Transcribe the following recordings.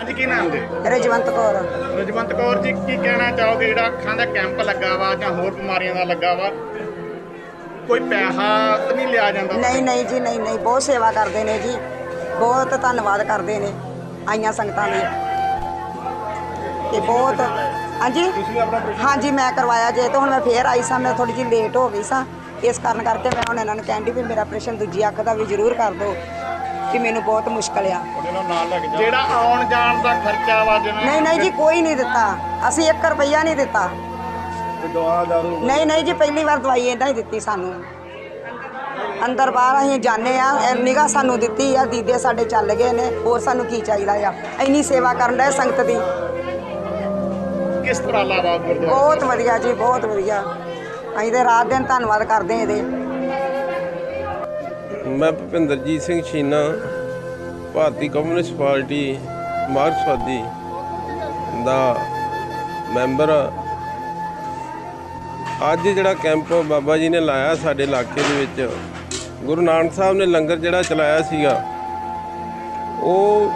ਹਾਂਜੀ ਕੀ ਨਾਮ ਜੀ? ਰਜਵੰਤ ਕੌਰ। ਰਜਵੰਤ ਕੌਰ ਜੀ ਕੀ ਕਹਿਣਾ ਚਾਹੋਗੇ? ਜਿਹੜਾ ਅੱਖਾਂ ਦਾ ਕੈਂਪ ਲੱਗਾ ਵਾ ਜਾਂ ਹੋਰ ਬਿਮਾਰੀਆਂ ਦਾ ਲੱਗਾ ਵਾ ਕੋਈ ਪੈਸਾ ਤਾਂ ਨਹੀਂ ਲਿਆ ਜਾਂਦਾ? ਨਹੀਂ ਨਹੀਂ ਜੀ ਨਹੀਂ ਨਹੀਂ ਬਹੁਤ ਸੇਵਾ ਕਰਦੇ ਨੇ ਜੀ। ਬਹੁਤ ਧੰਨਵਾਦ ਕਰਦੇ ਨੇ ਆਈਆਂ ਸੰਗਤਾਂ ਦੇ ਤੇ ਬਹੁਤ ਹਾਂਜੀ? ਹਾਂਜੀ ਮੈਂ ਕਰਵਾਇਆ ਜੇ ਤਾਂ ਹੁਣ ਮੈਂ ਫੇਰ ਆਈ ਸਾਂ ਮੈਂ ਥੋੜੀ ਜਿਹੀ ਲੇਟ ਹੋ ਗਈ ਸਾਂ। ਇਸ ਕਾਰਨ ਕਰਕੇ ਮੈਂ ਹੁਣ ਇਹਨਾਂ ਨੂੰ ਕਹਿੰਦੀ ਵੀ ਮੇਰਾ ਆਪਰੇਸ਼ਨ ਦੂਜੀ ਅੱਖ ਦਾ ਵੀ ਜ਼ਰੂਰ ਕਰ ਦਿਓ। ਕਿ ਮੈਨੂੰ ਬਹੁਤ ਮੁਸ਼ਕਲ ਆ। ਜਿਹੜਾ ਆਉਣ ਜਾਣ ਦਾ ਖਰਚਾ ਵਾ ਜਿਵੇਂ ਨਹੀਂ ਨਹੀਂ ਜੀ ਕੋਈ ਨਹੀਂ ਦਿੱਤਾ। ਅਸੀਂ 1 ਰੁਪਈਆ ਨਹੀਂ ਦਿੱਤਾ। ਨਹੀਂ ਨਹੀਂ ਜੀ ਪਹਿਲੀ ਵਾਰ ਦਵਾਈ ਇਹਨਾਂ ਹੀ ਦਿੱਤੀ ਸਾਨੂੰ। ਅੰਦਰ ਬਾਹਰ ਅਸੀਂ ਜਾਣੇ ਆ ਨਿਗਾ ਸਾਨੂੰ ਦਿੱਤੀ ਆ ਦੀਦੇ ਸਾਡੇ ਚੱਲ ਗਏ ਨੇ ਹੋਰ ਸਾਨੂੰ ਕੀ ਚਾਹੀਦਾ ਆ? ਇੰਨੀ ਸੇਵਾ ਕਰਨ ਦਾ ਸੰਗਤ ਦੀ। ਕਿਸ ਤਰ੍ਹਾਂ ਲਾਵਾ ਗੁਰਦੁਆਰਾ ਬਹੁਤ ਵਧੀਆ ਜੀ ਬਹੁਤ ਵਧੀਆ। ਅਸੀਂ ਤੇ ਰਾਤ ਦਿਨ ਧੰਨਵਾਦ ਕਰਦੇ ਇਹਦੇ। ਮੈਂ ਭੁਪਿੰਦਰਜੀਤ ਸਿੰਘ ਛੀਨਾ, ਭਾਰਤੀ ਕਮਿਊਨਿਸਟ ਪਾਰਟੀ ਮਾਰਕਸਵਾਦੀ ਦਾ ਮੈਂਬਰ ਅੱਜ ਜਿਹੜਾ ਕੈਂਪ ਬਾਬਾ ਜੀ ਨੇ ਲਾਇਆ ਸਾਡੇ ਇਲਾਕੇ ਦੇ ਵਿੱਚ, ਗੁਰੂ ਨਾਨਕ ਸਾਹਿਬ ਨੇ ਲੰਗਰ ਜਿਹੜਾ ਚਲਾਇਆ ਸੀਗਾ, ਉਹ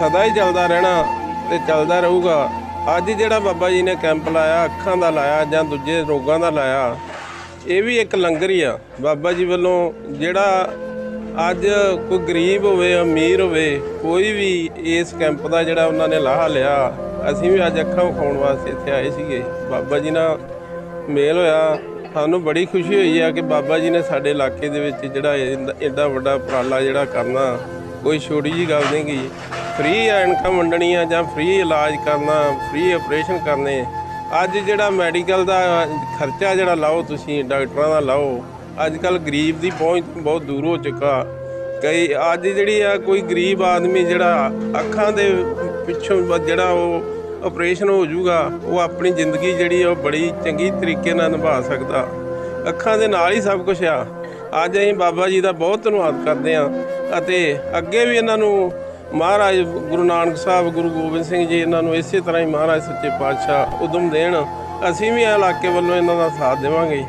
ਸਦਾ ਹੀ ਚੱਲਦਾ ਰਹਿਣਾ ਤੇ ਚੱਲਦਾ ਰਹੂਗਾ। ਅੱਜ ਜਿਹੜਾ ਬਾਬਾ ਜੀ ਨੇ ਕੈਂਪ ਲਾਇਆ, ਅੱਖਾਂ ਦਾ ਲਾਇਆ ਜਾਂ ਦੂਜੇ ਰੋਗਾਂ ਦਾ ਲਾਇਆ ਇਹ ਵੀ ਇੱਕ ਲੰਗਰ ਹੀ ਆ। ਬਾਬਾ ਜੀ ਵੱਲੋਂ ਜਿਹੜਾ ਅੱਜ ਕੋਈ ਗਰੀਬ ਹੋਵੇ, ਅਮੀਰ ਹੋਵੇ, ਕੋਈ ਵੀ ਇਸ ਕੈਂਪ ਦਾ ਜਿਹੜਾ ਉਹਨਾਂ ਨੇ ਲਾਹਾ ਲਿਆ, ਅਸੀਂ ਵੀ ਅੱਜ ਅੱਖਾਂ ਵਿਖਾਉਣ ਵਾਸਤੇ ਇੱਥੇ ਆਏ ਸੀਗੇ। ਬਾਬਾ ਜੀ ਨਾਲ ਮੇਲ ਹੋਇਆ। ਸਾਨੂੰ ਬੜੀ ਖੁਸ਼ੀ ਹੋਈ ਆ ਕਿ ਬਾਬਾ ਜੀ ਨੇ ਸਾਡੇ ਇਲਾਕੇ ਦੇ ਵਿੱਚ ਜਿਹੜਾ ਇਹ- ਐਡਾ ਵੱਡਾ ਉਪਰਾਲਾ ਜਿਹੜਾ ਕਰਨਾ, ਕੋਈ ਛੋਟੀ ਜੀ ਗੱਲ ਨਹੀਂ ਗੀ। ਫ੍ਰੀ ਐਨਕਾਂ ਵੰਡਣੀਆਂ ਜਾਂ ਫ੍ਰੀ ਇਲਾਜ ਕਰਨਾ, ਫ੍ਰੀ ਆਪਰੇਸ਼ਨ ਕਰਨੇ ਅੱਜ ਜਿਹੜਾ ਮੈਡੀਕਲ ਦਾ ਖਰਚਾ ਜਿਹੜਾ ਲਾਓ ਤੁਸੀਂ, ਡਾਕਟਰਾਂ ਦਾ ਲਾਓ ਅੱਜ ਕੱਲ ਗਰੀਬ ਦੀ ਪਹੁੰਚ ਬਹੁਤ ਦੂਰ ਹੋ ਚੁੱਕਾ। ਕਈ ਅੱਜ ਜਿਹੜੀ ਆ ਕੋਈ ਗਰੀਬ ਆਦਮੀ ਜਿਹੜਾ ਅੱਖਾਂ ਦੇ ਪਿੱਛੋਂ ਜਿਹੜਾ ਉਹ ਆਪਰੇਸ਼ਨ ਹੋ ਜਾਊਗਾ, ਉਹ ਆਪਣੀ ਜ਼ਿੰਦਗੀ ਜਿਹੜੀ ਆ ਉਹ ਬੜੀ ਚੰਗੀ ਤਰੀਕੇ ਨਾਲ ਨਿਭਾ ਸਕਦਾ। ਅੱਖਾਂ ਦੇ ਨਾਲ ਹੀ ਸਭ ਕੁਝ ਆ। ਅੱਜ ਅਸੀਂ ਬਾਬਾ ਜੀ ਦਾ ਬਹੁਤ ਧੰਨਵਾਦ ਕਰਦੇ ਹਾਂ ਅਤੇ ਅੱਗੇ ਵੀ ਇਹਨਾਂ ਨੂੰ ਮਹਾਰਾਜ ਗੁਰੂ ਨਾਨਕ ਸਾਹਿਬ, ਗੁਰੂ ਗੋਬਿੰਦ ਸਿੰਘ ਜੀ ਇਹਨਾਂ ਨੂੰ ਇਸੇ ਤਰ੍ਹਾਂ ਹੀ ਮਹਾਰਾਜ ਸੱਚੇ ਪਾਤਸ਼ਾਹ ਉਦਮ ਦੇਣ, ਅਸੀਂ ਵੀ ਇਹ ਇਲਾਕੇ ਵੱਲੋਂ ਇਹਨਾਂ ਦਾ ਸਾਥ ਦੇਵਾਂਗੇ।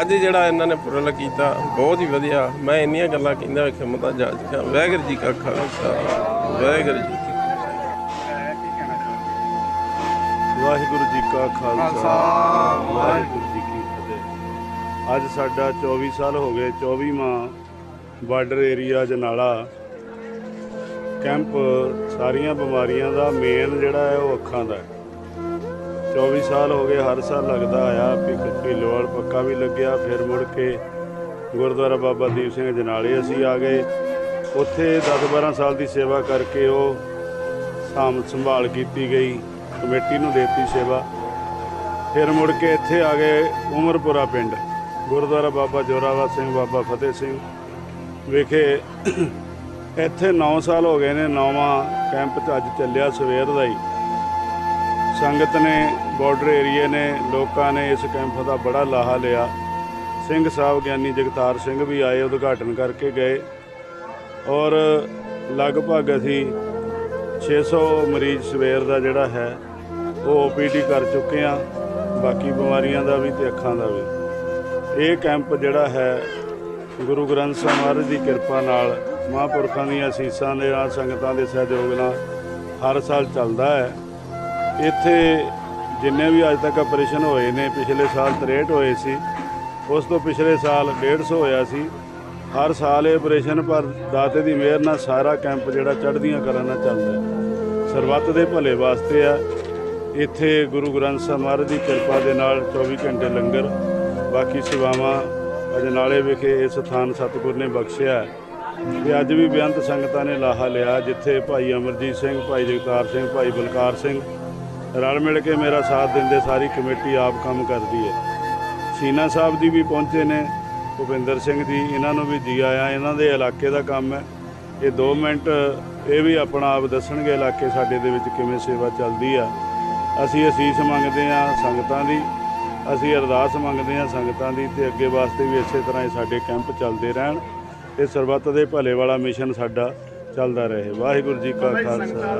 ਅੱਜ ਜਿਹੜਾ ਇਹਨਾਂ ਨੇ ਪੁਰਲ ਕੀਤਾ, ਬਹੁਤ ਹੀ ਵਧੀਆ। ਮੈਂ ਇੰਨੀਆਂ ਗੱਲਾਂ ਕਹਿੰਦਾ ਵੇਖੇ ਮਤਾ ਜਾ ਚੁੱਕਾ ਵਾਹਿਗੁਰੂ ਜੀ ਕਾ ਖਾਲਸਾ, ਵਾਹਿਗੁਰੂ ਜੀ ਵਾਹਿਗੁਰੂ ਜੀ ਕਾ ਖਾਲਸਾ, ਵਾਹਿਗੁਰੂ ਜੀ ਕੀ ਫਤਿਹ। ਅੱਜ ਸਾਡਾ 24 ਸਾਲ ਹੋ ਗਏ 24ਵਾਂ ਬਾਰਡਰ ਏਰੀਆ ਜਨਾਲਾ ਕੈਂਪ, ਸਾਰੀਆਂ ਬਿਮਾਰੀਆਂ ਦਾ ਮੇਨ ਜਿਹੜਾ ਹੈ ਉਹ ਅੱਖਾਂ ਦਾ ਹੈ। 24 ਸਾਲ ਹੋ ਗਏ, ਹਰ ਸਾਲ ਲੱਗਦਾ ਆਇਆ ਭਿੱਲੋਵਾਲ ਪੱਕਾ ਵੀ ਲੱਗਿਆ। ਫਿਰ ਮੁੜ ਕੇ ਗੁਰਦੁਆਰਾ ਬਾਬਾ ਦੀਪ ਸਿੰਘ ਜਨਾਲੇ ਅਸੀਂ ਆ ਗਏ। ਉੱਥੇ 10-12 ਸਾਲ ਦੀ ਸੇਵਾ ਕਰਕੇ ਉਹ ਸਾਂਭ ਸੰਭਾਲ ਕੀਤੀ ਗਈ, ਕਮੇਟੀ ਨੂੰ ਦੇਤੀ ਸੇਵਾ। ਫਿਰ ਮੁੜ ਕੇ ਇੱਥੇ ਆ ਗਏ ਉਮਰਪੁਰਾ ਪਿੰਡ, ਗੁਰਦੁਆਰਾ ਬਾਬਾ ਜੋਰਾਵਰ ਸਿੰਘ, ਬਾਬਾ ਫਤਿਹ ਸਿੰਘ ਵਿਖੇ ਇੱਥੇ 9 ਸਾਲ ਹੋ ਗਏ ਨੇ, ਨੌਵਾਂ ਕੈਂਪ ਚ ਅੱਜ ਚੱਲਿਆ ਸਵੇਰ ਦਾ ਹੀ। ਸੰਗਤ ਨੇ ਬਾਰਡਰ ਏਰੀਏ ਨੇ, ਲੋਕਾਂ ਨੇ ਇਸ ਕੈਂਪ ਦਾ ਬੜਾ ਲਾਹਾ ਲਿਆ। ਸਿੰਘ ਸਾਹਿਬ ਗਿਆਨੀ ਜਗਤਾਰ ਸਿੰਘ ਵੀ ਆਏ ਉਦਘਾਟਨ ਕਰਕੇ ਗਏ। ਔਰ ਲਗਭਗ ਅਸੀਂ 600 ਮਰੀਜ਼ ਸਵੇਰ ਦਾ ਜਿਹੜਾ ਹੈ, ਉਹ ਓਪੀਡੀ ਕਰ ਚੁੱਕੇ ਆ ਬਾਕੀ ਬਿਮਾਰੀਆਂ ਦਾ ਵੀ ਤੇ ਅੱਖਾਂ ਦਾ ਵੀ। ਇਹ ਕੈਂਪ ਜਿਹੜਾ ਹੈ, ਗੁਰੂ ਗ੍ਰੰਥ ਸਾਹਿਬ ਮਹਾਰਾਜ ਦੀ ਕਿਰਪਾ ਨਾਲ ਮਹਾਂਪੁਰਖਾਂ ਦੀਆਂ ਅਸੀਸਾਂ ਦੇ ਨਾਲ ਸੰਗਤਾਂ ਦੇ ਸਹਿਯੋਗ ਨਾਲ ਹਰ ਸਾਲ ਚੱਲਦਾ ਹੈ। ਇੱਥੇ ਜਿੰਨੇ ਵੀ ਅੱਜ ਤੱਕ ਆਪਰੇਸ਼ਨ ਹੋਏ ਨੇ, ਪਿਛਲੇ ਸਾਲ 63 ਹੋਏ ਸੀ, ਉਸ ਤੋਂ ਪਿਛਲੇ ਸਾਲ 150 ਹੋਇਆ ਸੀ। ਹਰ ਸਾਲ ਇਹ ਆਪਰੇਸ਼ਨ ਪਰ ਦਾਤੇ ਦੀ ਮਿਹਰ ਨਾਲ ਸਾਰਾ ਕੈਂਪ ਜਿਹੜਾ ਚੜ੍ਹਦੀਆਂ ਕਲਾਂ ਨਾਲ ਚੱਲਦਾ ਸਰਬੱਤ ਦੇ ਭਲੇ ਵਾਸਤੇ ਆ। ਇੱਥੇ ਗੁਰੂ ਗ੍ਰੰਥ ਸਾਹਿਬ ਮਹਾਰਾਜ ਦੀ ਕਿਰਪਾ ਦੇ ਨਾਲ 24 ਘੰਟੇ ਲੰਗਰ, ਬਾਕੀ ਸੇਵਾਵਾਂ ਅਜਨਾਲੇ ਵਿਖੇ ਇਹ ਸਥਾਨ ਸਤਿਗੁਰ ਨੇ ਬਖਸ਼ਿਆ ਤੇ ਅੱਜ ਵੀ ਬੇਅੰਤ ਸੰਗਤਾਂ ਨੇ ਲਾਹਾ ਲਿਆ, ਜਿੱਥੇ ਭਾਈ ਅਮਰਜੀਤ ਸਿੰਘ, ਭਾਈ ਜਗਤਾਰ ਸਿੰਘ, ਭਾਈ ਬਲਕਾਰ ਸਿੰਘ ਰਲ ਮਿਲ ਕੇ ਮੇਰਾ ਸਾਥ ਦਿੰਦੇ ਸਾਰੀ ਕਮੇਟੀ ਆਪ ਕੰਮ ਕਰਦੀ ਹੈ। ਸੀਨਾ ਸਾਹਿਬ ਦੀ ਵੀ ਪਹੁੰਚੇ ਨੇ, ਭੁਪਿੰਦਰ ਸਿੰਘ ਜੀ, ਇਹਨਾਂ ਨੂੰ ਵੀ ਜੀ ਆਇਆ, ਇਹਨਾਂ ਦੇ ਇਲਾਕੇ ਦਾ ਕੰਮ ਹੈ। ਇਹ 2 ਮਿੰਟ, ਇਹ ਵੀ ਆਪਣਾ ਆਪ ਦੱਸਣਗੇ ਇਲਾਕੇ ਸਾਡੇ ਦੇ ਵਿੱਚ ਕਿਵੇਂ ਸੇਵਾ ਚੱਲਦੀ ਆ। ਅਸੀਂ ਅਸੀਸ ਮੰਗਦੇ ਆ ਸੰਗਤਾਂ ਦੀ, ਅਸੀਂ ਅਰਦਾਸ ਮੰਗਦੇ ਆ ਸੰਗਤਾਂ ਦੀ ਤੇ ਅੱਗੇ ਵਾਸਤੇ ਵੀ ਇਸੇ ਤਰ੍ਹਾਂ ਹੀ ਸਾਡੇ ਕੈਂਪ ਚੱਲਦੇ ਰਹਿਣ। ਤੇ ਸਰਬੱਤ ਦੇ ਭਲੇ ਵਾਲਾ ਮਿਸ਼ਨ ਸਾਡਾ ਚੱਲਦਾ ਰਹੇ। ਵਾਹਿਗੁਰੂ ਜੀ ਕਾ ਖਾਲਸਾ।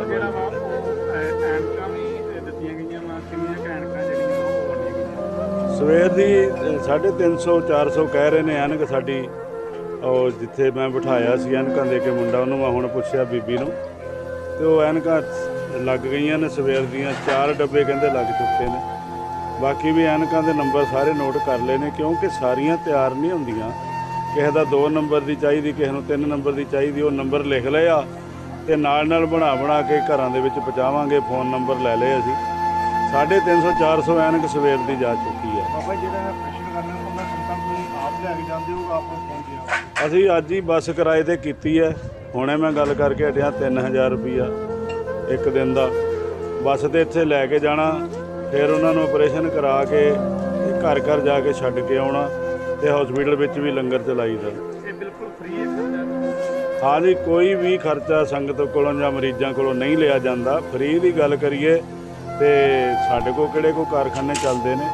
ਸਵੇਰ ਦੀ 350 400 ਕਹਿ ਰਹੇ ਨੇ ਐਨਕ ਸਾਡੀ। ਉਹ ਜਿੱਥੇ ਮੈਂ ਬਿਠਾਇਆ ਸੀ ਐਨਕਾਂ ਦੇ ਕੇ ਮੁੰਡਾ ਉਹਨੂੰ ਮੈਂ ਹੁਣ ਪੁੱਛਿਆ ਬੀਬੀ ਨੂੰ। ਤੇ ਉਹ ਐਨਕਾਂ ਲੱਗ ਗਈਆਂ ਨੇ ਸਵੇਰ ਦੀਆਂ ਚਾਰ ਡੱਬੇ ਕਹਿੰਦੇ ਲੱਗ ਚੁੱਕੇ ਨੇ। ਬਾਕੀ ਵੀ ਐਨਕਾਂ ਦੇ ਨੰਬਰ ਸਾਰੇ ਨੋਟ ਕਰ ਲਏ ਨੇ ਕਿਉਂਕਿ ਸਾਰੀਆਂ ਤਿਆਰ ਨਹੀਂ ਹੁੰਦੀਆਂ। ਕਿਸੇ ਦਾ 2 ਨੰਬਰ ਦੀ ਚਾਹੀਦੀ ਕਿਸੇ ਨੂੰ 3 ਨੰਬਰ ਦੀ ਚਾਹੀਦੀ ਉਹ ਨੰਬਰ ਲਿਖ ਲਏ ਆ ਤੇ ਨਾਲ ਨਾਲ ਬਣਾ ਬਣਾ ਕੇ ਘਰਾਂ ਦੇ ਵਿੱਚ ਪਹੁੰਚਾਵਾਂਗੇ ਫੋਨ ਨੰਬਰ ਲੈ ਲਏ ਅਸੀਂ। 350 400 ਐਨਕ ਸਵੇਰ ਦੀ ਜਾ ਚੁੱਕੀ ਹੈ ਬਾਬਾ ਜੀ, ਜਿਹੜਾ ਮੈਂ ਪ੍ਰਸ਼ਨ ਕਰਨਾ ਉਹਨਾਂ ਸੰਤਾਂ ਨੂੰ ਤੁਸੀਂ ਆਪ ਲੈ ਕੇ ਜਾਂਦੇ ਹੋ ਆਪ ਪਹੁੰਚਦੇ ਅਸੀਂ ਅੱਜ ਹੀ ਬੱਸ ਕਿਰਾਏ ਤੇ ਕੀਤੀ ਹੈ। ਹੁਣੇ ਮੈਂ ਗੱਲ ਕਰਕੇ ਹਟਿਆ 3000 ਰੁਪਈਆ ਇੱਕ ਦਿਨ ਦਾ। ਬੱਸ ਤੇ ਇੱਥੇ ਲੈ ਕੇ ਜਾਣਾ ਫਿਰ ਉਹਨਾਂ ਨੂੰ ਆਪਰੇਸ਼ਨ ਕਰਾ ਕੇ ਘਰ ਘਰ ਜਾ ਕੇ ਛੱਡ ਕੇ ਆਉਣਾ। ਤੇ ਹਸਪੀਟਲ ਵਿੱਚ ਵੀ ਲੰਗਰ ਚਲਾਈਦਾ। ਇਹ ਬਿਲਕੁਲ ਫ੍ਰੀ ਹੈ ਹਾਲੀ ਕੋਈ ਵੀ ਖਰਚਾ ਸੰਗਤ ਕੋਲੋਂ ਜਾਂ ਮਰੀਜ਼ਾਂ ਕੋਲੋਂ ਨਹੀਂ ਲਿਆ ਜਾਂਦਾ। ਫ੍ਰੀ ਦੀ ਗੱਲ ਕਰੀਏ ਤੇ ਸਾਡੇ ਕੋਲ ਕਿਹੜੇ ਕੋ ਕਾਰਖਾਨੇ ਚੱਲਦੇ ਨੇ?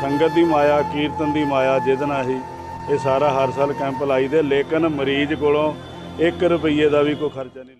ਸੰਗਤ ਦੀ ਮਾਇਆ ਕੀਰਤਨ ਦੀ ਮਾਇਆ ਜਿਹਦੇ ਨਾਲ ਹੀ ਇਹ ਸਾਰਾ ਹਰ ਸਾਲ ਕੈਂਪ ਲਾਈਦੇ ਲੇਕਿਨ ਮਰੀਜ਼ ਕੋਲੋਂ 1 ਰੁਪਈਏ ਦਾ ਵੀ ਕੋਈ ਖਰਚਾ ਨਹੀਂ